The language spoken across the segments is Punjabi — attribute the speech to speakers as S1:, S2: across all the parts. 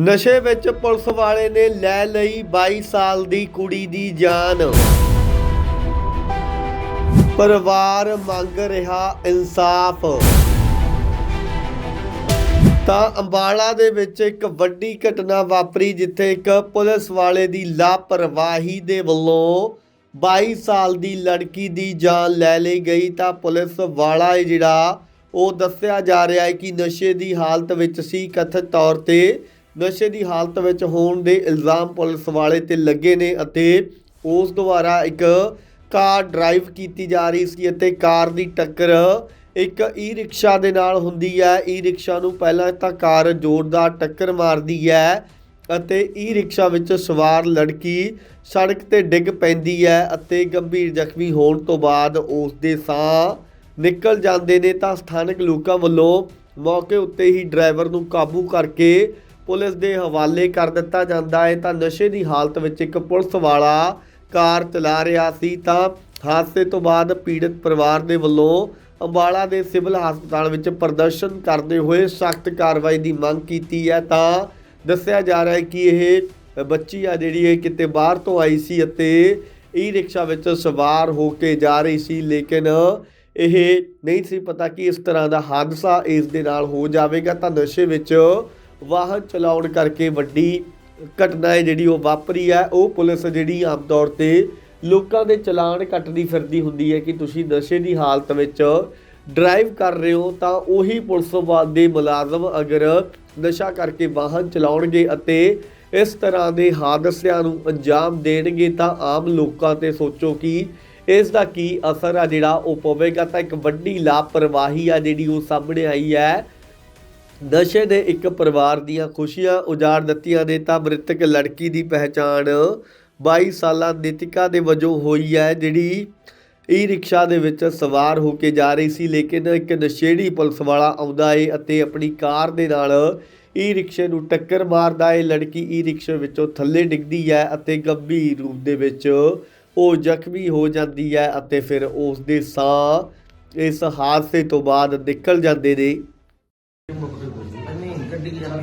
S1: ਨਸ਼ੇ ਵਿੱਚ ਪੁਲਿਸ ਵਾਲੇ ਨੇ ਲੈ ਲਈ 22 ਸਾਲ ਦੀ ਕੁੜੀ ਦੀ ਜਾਨ। ਪਰਿਵਾਰ ਮੰਗ ਰਿਹਾ ਇਨਸਾਫ। ਤਾਂ ਅੰਬਾਲਾ ਦੇ ਵਿੱਚ ਇੱਕ ਵੱਡੀ ਘਟਨਾ ਵਾਪਰੀ ਜਿੱਥੇ ਇੱਕ ਪੁਲਿਸ ਵਾਲੇ ਦੀ ਲਾਪਰਵਾਹੀ ਦੇ ਵੱਲੋਂ 22 ਸਾਲ ਦੀ ਲੜਕੀ ਦੀ ਜਾਨ ਲੈ ਲਈ ਗਈ। ਤਾਂ ਪੁਲਿਸ ਵਾਲਾ ਹੈ ਜਿਹੜਾ ਉਹ ਦੱਸਿਆ ਜਾ ਰਿਹਾ ਹੈ ਕਿ ਨਸ਼ੇ ਦੀ ਹਾਲਤ ਵਿੱਚ ਸੀ। ਕਥਿਤ ਤੌਰ ਤੇ ਨਸ਼ੇ ਦੀ ਹਾਲਤ ਵਿੱਚ ਹੋਣ ਦੇ ਇਲਜ਼ਾਮ ਪੁਲਿਸ ਵਾਲੇ ਤੇ ਲੱਗੇ ਨੇ ਅਤੇ ਉਸ ਦੁਆਰਾ ਇੱਕ ਕਾਰ ਡਰਾਈਵ ਕੀਤੀ ਜਾ ਰਹੀ ਸੀ ਅਤੇ ਕਾਰ ਦੀ ਟੱਕਰ ਇੱਕ ਈ ਰਿਕਸ਼ਾ ਦੇ ਨਾਲ ਹੁੰਦੀ ਹੈ। ਈ ਰਿਕਸ਼ਾ ਨੂੰ ਪਹਿਲਾਂ ਤਾਂ ਕਾਰ ਜ਼ੋਰਦਾਰ ਟੱਕਰ ਮਾਰਦੀ ਹੈ ਅਤੇ ਈ ਰਿਕਸ਼ਾ ਵਿੱਚ ਸਵਾਰ ਲੜਕੀ ਸੜਕ ਤੇ ਡਿੱਗ ਪੈਂਦੀ ਹੈ ਅਤੇ ਗੰਭੀਰ ਜ਼ਖਮੀ ਹੋਣ ਤੋਂ ਬਾਅਦ ਉਸ ਦੇ ਸਾਹ ਨਿਕਲ ਜਾਂਦੇ ਨੇ। ਤਾਂ ਸਥਾਨਕ ਲੋਕਾਂ ਵੱਲੋਂ ਮੌਕੇ ਉੱਤੇ ਹੀ ਡਰਾਈਵਰ ਨੂੰ ਕਾਬੂ ਕਰਕੇ ਪੁਲਿਸ ਦੇ ਹਵਾਲੇ ਕਰ ਦਿੱਤਾ ਜਾਂਦਾ ਹੈ। ਤਾਂ ਨਸ਼ੇ ਦੀ ਹਾਲਤ ਵਿੱਚ ਇੱਕ ਪੁਲਿਸ ਵਾਲਾ ਕਾਰ ਚਲਾ ਰਿਹਾ ਸੀ। ਤਾਂ ਹਾਦਸੇ ਤੋਂ ਬਾਅਦ ਪੀੜਤ ਪਰਿਵਾਰ ਦੇ ਵੱਲੋਂ ਅੰਬਾਲਾ ਦੇ ਸਿਵਲ ਹਸਪਤਾਲ ਵਿੱਚ ਪ੍ਰਦਰਸ਼ਨ ਕਰਦੇ ਹੋਏ ਸਖਤ ਕਾਰਵਾਈ ਦੀ ਮੰਗ ਕੀਤੀ ਹੈ। ਤਾਂ ਦੱਸਿਆ ਜਾ ਰਿਹਾ ਹੈ ਕਿ ਇਹ ਬੱਚੀ ਆ ਜਿਹੜੀ ਇਹ ਕਿਤੇ ਬਾਹਰ ਤੋਂ ਆਈ ਸੀ ਅਤੇ ਈ ਰਿਕਸ਼ਾ ਵਿੱਚ ਸਵਾਰ ਹੋ ਕੇ ਜਾ ਰਹੀ ਸੀ। ਲੇਕਿਨ ਇਹ ਨਹੀਂ ਸੀ ਪਤਾ ਕਿ ਇਸ ਤਰ੍ਹਾਂ ਦਾ ਹਾਦਸਾ ਇਸ ਦੇ ਨਾਲ ਹੋ ਜਾਵੇਗਾ। ਤਾਂ ਨਸ਼ੇ ਵਿੱਚ ਵਾਹਨ ਚਲਾਉਣ ਕਰਕੇ ਵੱਡੀ ਘਟਨਾ ਹੈ ਜਿਹੜੀ ਉਹ ਵਾਪਰੀ ਹੈ। ਉਹ ਪੁਲਿਸ ਜਿਹੜੀ ਆਮ ਤੌਰ ਤੇ ਲੋਕਾਂ ਦੇ ਚਲਾਨ ਕੱਟਦੀ ਫਿਰਦੀ ਹੁੰਦੀ ਹੈ ਕਿ ਤੁਸੀਂ ਨਸ਼ੇ ਦੀ ਹਾਲਤ ਵਿੱਚ ਡਰਾਈਵ ਕਰ ਰਹੇ ਹੋ ਤਾਂ ਉਹੀ ਪੁਲਿਸ ਵਾ- ਦੇ ਮੁਲਾਜ਼ਮ ਅਗਰ ਨਸ਼ਾ ਕਰਕੇ ਵਾਹਨ ਚਲਾਉਣਗੇ ਅਤੇ ਇਸ ਤਰ੍ਹਾਂ ਦੇ ਹਾਦਸਿਆਂ ਨੂੰ ਅੰਜਾਮ ਦੇਣਗੇ ਤਾਂ ਆਮ ਲੋਕਾਂ ਤੇ ਸੋਚੋ ਕਿ ਇਸ ਦਾ ਕੀ ਅਸਰ ਆ ਜਿਹੜਾ ਉਹ ਪਵੇਗਾ। ਤਾਂ ਇੱਕ ਵੱਡੀ ਲਾਪਰਵਾਹੀ ਆ ਜਿਹੜੀ ਉਹ ਸਾਹਮਣੇ ਆਈ ਹੈ। ਨਸ਼ੇ ਨੇ ਇੱਕ ਪਰਿਵਾਰ ਦੀਆਂ ਖੁਸ਼ੀਆਂ ਉਜਾੜ ਦਿੱਤੀਆਂ ਨੇ ਤਾਂ ਮ੍ਰਿਤਕ ਲੜਕੀ ਦੀ ਪਹਿਚਾਣ 22 ਸਾਲਾਂ ਨਿਤਿਕਾ ਦੇ ਵਜੋਂ ਹੋਈ ਹੈ, ਜਿਹੜੀ ਈ ਰਿਕਸ਼ਾ ਦੇ ਵਿੱਚ ਸਵਾਰ ਹੋ ਕੇ ਜਾ ਰਹੀ ਸੀ, ਲੇਕਿਨ ਇੱਕ ਨਸ਼ੇੜੀ ਪੁਲਿਸ ਵਾਲਾ ਆਉਂਦਾ ਏ ਅਤੇ ਆਪਣੀ ਕਾਰ ਦੇ ਨਾਲ ਈ ਰਿਕਸ਼ੇ ਨੂੰ ਟੱਕਰ ਮਾਰਦਾ ਏ। ਲੜਕੀ ਈ ਰਿਕਸ਼ੇ ਵਿੱਚੋਂ ਥੱਲੇ ਡਿੱਗਦੀ ਹੈ ਅਤੇ ਗੰਭੀਰ ਰੂਪ ਦੇ ਵਿੱਚ ਉਹ ਜ਼ਖਮੀ ਹੋ ਜਾਂਦੀ ਹੈ ਅਤੇ ਫਿਰ ਉਸ ਦੇ ਸਾਹ ਇਸ ਹਾਦਸੇ ਤੋਂ ਬਾਅਦ ਨਿਕਲ ਜਾਂਦੇ ਨੇ।
S2: चड्डी की जगह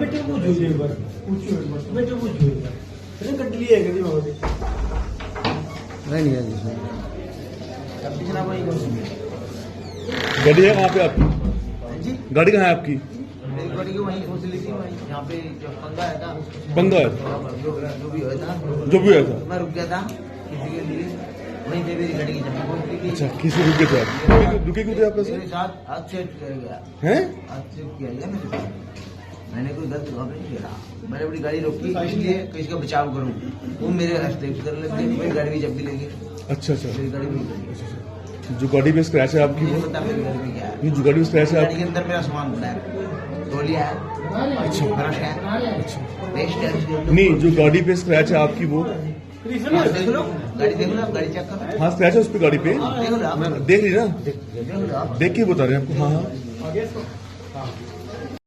S2: बेटे वो जो एक बार पूछो बेटे वो जो एक बार लिए है नहीं नहीं
S3: है? कहाँ पे आपकी।
S2: हाँ जी।
S3: गाड़ी कहाँ है आपकी?
S2: पंगा है जो भी है था मैं रुक गया था किसी के लिए। वहीं पे मेरी की
S3: अच्छा किसी रुके थे आप? रुके- क्यों थे आप
S2: मेरे साथ हाथ सेट किया गया।
S3: हैं?
S2: आक्षेप किया गया मेरे साथ। मैंने कोई गलत काम नहीं किया मैंने अपनी गाड़ी रोकी इसलिए कि इसका बचाव करूँ। वो मेरे रास्ते कर लेते मेरी गाड़ी भी जब भी लेंगे।
S3: अच्छा अच्छा।
S2: मेरी गाड़ी भी लेंगे।
S3: जो गाड़ी पे स्क्रैच है आपकी
S2: पता मेरी गाड़ी में क्या है।
S3: जो गाड़ी पे स्क्रैच है
S2: गाड़ी के अंदर मेरा सामान पड़ा है। तौलिया है। अच्छा। ब्रश है।
S3: अच्छा। नहीं जो गाड़ी पे स्क्रैच है आपकी वो?
S2: हाँ, देख लो गाड़ी देख लो आप गाड़ी चेक करो
S3: हाँ स्क्रैच है उस पे गाड़ी पे
S2: देख लो आप
S3: देख ली ना
S2: देख लो आप
S3: देख के बता रहे हैं आपको हाँ हाँ